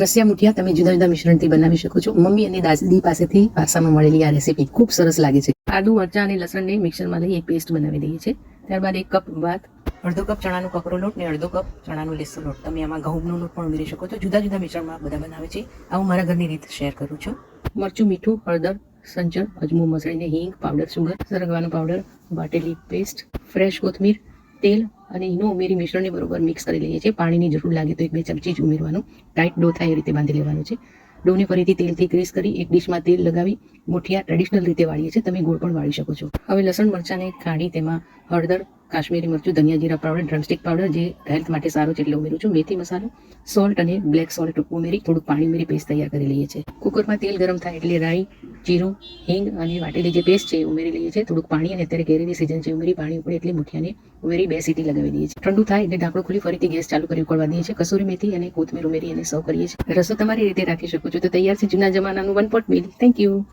રસિયા મુઠિયા તમે જુદા જુદા મિશ્રણથી બનાવી શકો છો. મમ્મી અને દાદી પાસેથી વારસામાં મળેલી આ રેસીપી ખૂબ સરસ લાગે છે. આદુ, મરચાં અને લસણને મિક્સરમાં લઈ એક પેસ્ટ બનાવી દઈએ છીએ. ત્યારબાદ એક કપ ભાત, અડધો કપ ચણાનો કકરો લોટ ને અડધો કપ ચણાનો લીસો લોટ. તમે આમાં ઘઉંનો લોટ પણ ઉમેરી શકો છો. જુદા જુદા મિશ્રણમાં બધા બનાવે છે. આ હું મારા ઘરની રીત શેર કરું છું. મરચું મીઠું, હળદર સંચળ અજમો, મસળીને હિંગ, પાવડર, સુગર, સરગવાનો પાવડર વાટેલી પેસ્ટ ફ્રેશ કોથમીર તેલ અને એનો ઉમેરી મિશ્રણને બરોબર મિક્સ કરી લઈએ છીએ. પાણીની જરૂર લાગે તો એક બે ચમચી જ ઉમેરવાનું. ટાઈટ ડો થાય એ રીતે બાંધી લેવાનું છે. ડોને ફરીથી તેલથી ગ્રીસ કરી એક ડીશમાં તેલ લગાવી મુઠિયા ટ્રેડિશનલ રીતે વાળીએ છીએ. તમે ગોળ પણ વાળી શકો છો. હવે લસણ મરચાંને કાઢી તેમાં હળદર કાશ્મીરી મરચું, ધનિયા જીરા પાવડર ડ્રમસ્ટિક પાવડર જે હેલ્થ માટે સારો છે એટલે ઉમેરું છું. મેથી મસાલો સોલ્ટ અને બ્લેક સોલ્ટ ઉમેરી થોડુંક પાણી ઉમેરી પેસ્ટ તૈયાર કરી લઈએ છીએ. કુકરમાં તેલ ગરમ થાય એટલે રાઈ, જીરું, હિંગ અને વાટેલી જે પેસ્ટ છે ઉમેરી લઈએ છીએ. થોડુંક પાણી અને અત્યારે કેરીની સિઝન છે, ઉમેરી પાણી ઉપર એટલે મુઠિયાને ઉમેરી બે સીટી લગાવી દઈએ છીએ. ઠંડુ થાય એટલે ઢાંકણું ખોલી ફરીથી ગેસ ચાલુ કરી ઉકળવા દઈએ છીએ. કસૂરી મેથી અને કોથમીર ઉમેરી અને સર્વ કરીએ છીએ. રસો તમારી રીતે રાખી શકો છો. તો તૈયાર છે જૂના જમાનાનું one pot meal. Thank you